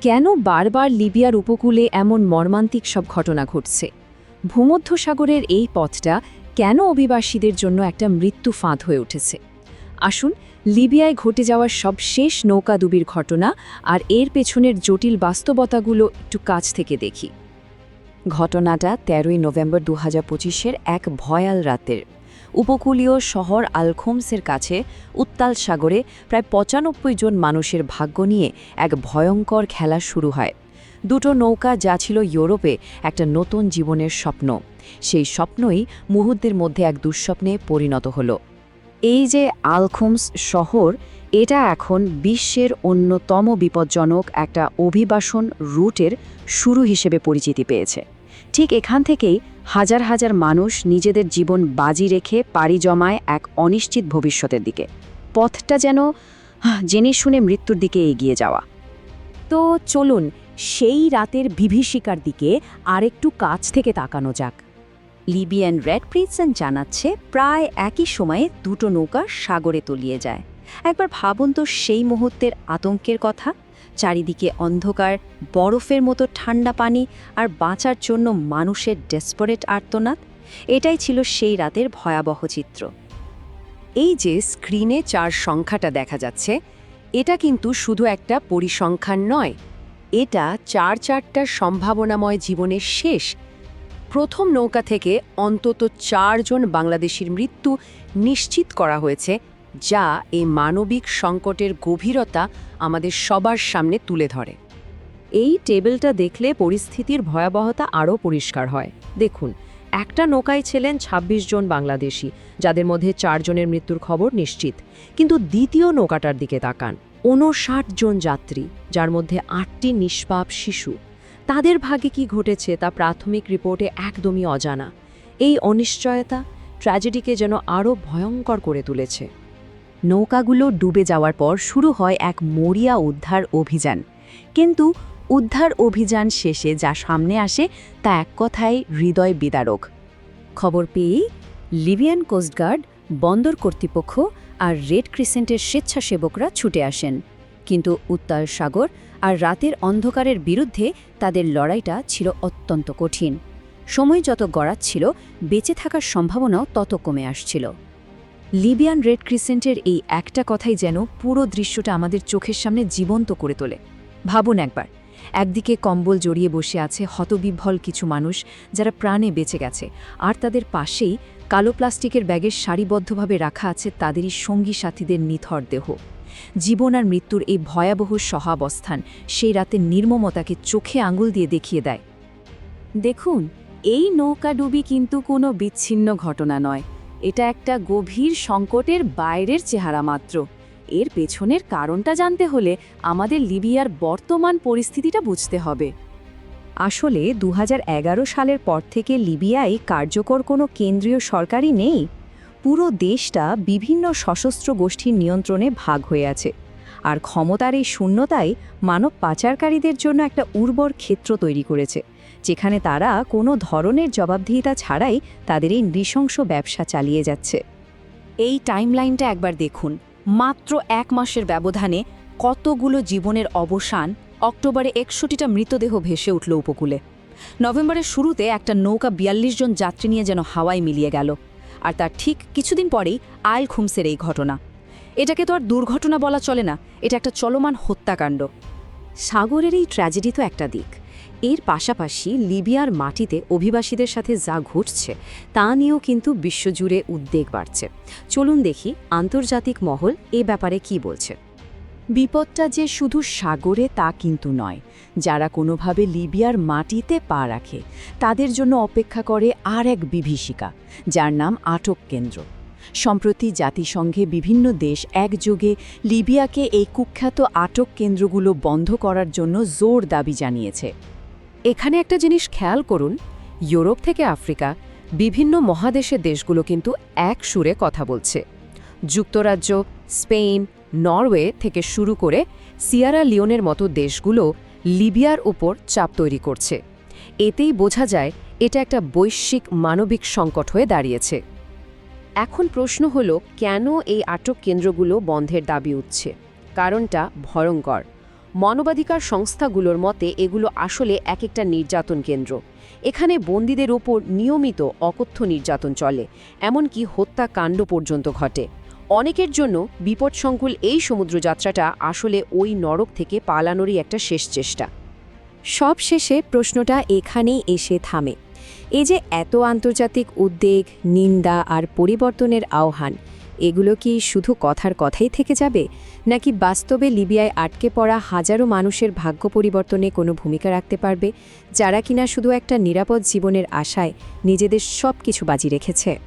কেন বারবার লিবিয়ার উপকূলে এমন মর্মান্তিক সব ঘটনা ঘটছে? ভূমধ্যসাগরের এই পথটা কেন অভিবাসীদের জন্য একটা মৃত্যু ফাঁদ হয়ে উঠেছে? আসুন, লিবিয়ায় ঘটে যাওয়ার সব শেষ নৌকাডুবির ঘটনা আর এর পেছনের জটিল বাস্তবতাগুলো একটু কাছ থেকে দেখি। ঘটনাটা তেরোই নভেম্বর দু হাজার এক ভয়াল রাতের। উপকূলীয় শহর আলখোমসের কাছে, উত্তাল সাগরে প্রায় পঁচানব্বই জন মানুষের ভাগ্য নিয়ে এক ভয়ঙ্কর খেলা শুরু হয়। দুটো নৌকা যা ছিল ইউরোপে একটা নতুন জীবনের স্বপ্ন। সেই স্বপ্নই মুহূর্তের মধ্যে এক দুঃস্বপ্নে পরিণত হলো। এই যে আলখোমস শহর, এটা এখন বিশ্বের অন্যতম বিপজ্জনক একটা অভিবাসন রুটের শুরু হিসেবে পরিচিতি পেয়েছে। ঠিক এখান থেকেই হাজার হাজার মানুষ নিজেদের জীবন বাজি রেখে পাড়ি জমায় এক অনিশ্চিত ভবিষ্যতের দিকে। পথটা যেন জেনে শুনে মৃত্যুর দিকে এগিয়ে যাওয়া। তো চলুন, সেই রাতের বিভীষিকার দিকে আরেকটু কাছ থেকে তাকানো যাক। লিবিয়ান রেড প্রিন্সন জানাচ্ছে, প্রায় একই সময়ে দুটো নৌকা সাগরে তলিয়ে যায়। একবার ভাবুন তো সেই মুহূর্তের আতঙ্কের কথা। চারিদিকে অন্ধকার, বরফের মতো ঠান্ডা পানি আর বাঁচার জন্য মানুষের ডেসপারেট আর্তনাদ, এটাই ছিল সেই রাতের ভয়াবহ চিত্র। এই যে স্ক্রিনে চার সংখ্যাটা দেখা যাচ্ছে, এটা কিন্তু শুধু একটা পরিসংখ্যান নয়, এটা চার চারটা সম্ভাবনাময় জীবনের শেষ। প্রথম নৌকা থেকে অন্তত চারজন বাংলাদেশির মৃত্যু নিশ্চিত করা হয়েছে যা এই মানবিক সংকটের গভীরতা আমাদের সবার সামনে তুলে ধরে। এই টেবিলটা দেখলে পরিস্থিতির ভয়াবহতা আরও পরিষ্কার হয়। দেখুন, একটা নৌকায় ছিলেন ২৬ জন বাংলাদেশি, যাদের মধ্যে চারজনের মৃত্যুর খবর নিশ্চিত। কিন্তু দ্বিতীয় নৌকাটার দিকে তাকান। ঊনষাট জন যাত্রী, যার মধ্যে আটটি নিষ্পাপ শিশু। তাদের ভাগে কি ঘটেছে তা প্রাথমিক রিপোর্টে একদমই অজানা। এই অনিশ্চয়তা, ট্র্যাজেডিকে যেন আরও ভয়ঙ্কর করে তুলেছে। নৌকাগুলো ডুবে যাওয়ার পর শুরু হয় এক মরিয়া উদ্ধার অভিযান। কিন্তু উদ্ধার অভিযান শেষে যা সামনে আসে তা এক কথায় হৃদয় বিদারক। খবর পেয়েই লিবিয়ান কোস্টগার্ড বন্দর কর্তৃপক্ষ আর রেড ক্রিসেন্টের স্বেচ্ছাসেবকরা ছুটে আসেন। কিন্তু উত্তাল সাগর আর রাতের অন্ধকারের বিরুদ্ধে তাদের লড়াইটা ছিল অত্যন্ত কঠিন। সময় যত গড়াচ্ছিল, বেঁচে থাকার সম্ভাবনাও তত কমে আসছিল। লিবিয়ান রেড ক্রিসেন্টের এই একটা কথাই যেন পুরো দৃশ্যটা আমাদের চোখের সামনে জীবন্ত করে তোলে। ভাবুন একবার, একদিকে কম্বল জড়িয়ে বসে আছে হতবিভ্বল কিছু মানুষ যারা প্রাণে বেঁচে গেছে, আর তাদের পাশেই কালো প্লাস্টিকের ব্যাগের সারিবদ্ধভাবে রাখা আছে তাদেরই সঙ্গী সাথীদের নিথর দেহ। জীবন আর মৃত্যুর এই ভয়াবহ সহাবস্থান সেই রাতে নির্মমতাকে চোখে আঙুল দিয়ে দেখিয়ে দেয়। দেখুন, এই নৌকাডুবি কিন্তু কোনো বিচ্ছিন্ন ঘটনা নয়। এটা একটা গভীর সংকটের বাইরের চেহারা মাত্র। এর পেছনের কারণটা জানতে হলে আমাদের লিবিয়ার বর্তমান পরিস্থিতিটা বুঝতে হবে। আসলে দু হাজার এগারো সালের পর থেকে লিবিয়ায় কার্যকর কোনো কেন্দ্রীয় সরকারই নেই। পুরো দেশটা বিভিন্ন সশস্ত্র গোষ্ঠীর নিয়ন্ত্রণে ভাগ হয়ে আছে। আর ক্ষমতার এই শূন্যতাই মানব পাচারকারীদের জন্য একটা উর্বর ক্ষেত্র তৈরি করেছে, যেখানে তারা কোনো ধরনের জবাবদিহিতা ছাড়াই তাদের এই নৃশংস ব্যবসা চালিয়ে যাচ্ছে। এই টাইমলাইনটা একবার দেখুন। মাত্র এক মাসের ব্যবধানে কতগুলো জীবনের অবসান অক্টোবরে একষট্টিটা মৃতদেহ ভেসে উঠল উপকূলে। নভেম্বরের শুরুতে একটা নৌকা বিয়াল্লিশ জন যাত্রী নিয়ে যেন হাওয়ায় মিলিয়ে গেল। আর তার ঠিক কিছুদিন পরেই আইল খুমসের এই ঘটনা। এটাকে তো আর দুর্ঘটনা বলা চলে না, এটা একটা চলমান হত্যাকাণ্ড। সাগরের এই ট্র্যাজেডি তো একটা দিক। এর পাশাপাশি লিবিয়ার মাটিতে অভিবাসীদের সাথে যা ঘটছে, তা নিয়েও কিন্তু বিশ্বজুড়ে উদ্বেগ বাড়ছে। চলুন দেখি আন্তর্জাতিক মহল এ ব্যাপারে কি বলছে। বিপদটা যে শুধু সাগরে তা কিন্তু নয়, যারা কোনোভাবে লিবিয়ার মাটিতে পা রাখে, তাদের জন্য অপেক্ষা করে আর এক বিভীষিকা, যার নাম আটক কেন্দ্র। সম্প্রতি জাতিসংঘে বিভিন্ন দেশ একযোগে লিবিয়াকে এই কুখ্যাত আটক কেন্দ্রগুলো বন্ধ করার জন্য জোর দাবি জানিয়েছে। এখানে একটা জিনিস খেয়াল করুন, ইউরোপ থেকে আফ্রিকা বিভিন্ন মহাদেশের দেশগুলো কিন্তু এক সুরে কথা বলছে। যুক্তরাজ্য, স্পেন, নরওয়ে থেকে শুরু করে সিয়ারা লিওনের মতো দেশগুলো লিবিয়ার উপর চাপ তৈরি করছে। এতেই বোঝা যায় এটা একটা বৈশ্বিক মানবিক সংকট হয়ে দাঁড়িয়েছে। এখন প্রশ্ন হলো, কেন এই আটক কেন্দ্রগুলো বন্ধের দাবি উঠছে? কারণটা ভয়ঙ্কর। মানবাধিকার সংস্থাগুলোর মতে এগুলো আসলে এক একটা নির্যাতন কেন্দ্র। এখানে বন্দীদের ওপর নিয়মিত অকথ্য নির্যাতন চলে, এমনকি হত্যাকাণ্ড পর্যন্ত ঘটে। অনেকের জন্য বিপদসংকুল এই সমুদ্রযাত্রাটা আসলে ওই নরক থেকে পালানোরই একটা শেষ চেষ্টা। সব শেষে প্রশ্নটা এখানেই এসে থামে। এই যে এত আন্তর্জাতিক উদ্বেগ, নিন্দা আর পরিবর্তনের আহ্বান, এগুলো কি শুধু কথার কথাই থেকে যাবে? নাকি বাস্তবে লিবিয়ায় আটকে পড়া হাজারো মানুষের ভাগ্য পরিবর্তনে কোনো ভূমিকা রাখতে পারবে, যারা কিনা শুধু একটা নিরাপদ জীবনের আশায় নিজেদের সব কিছু বাজি রেখেছে?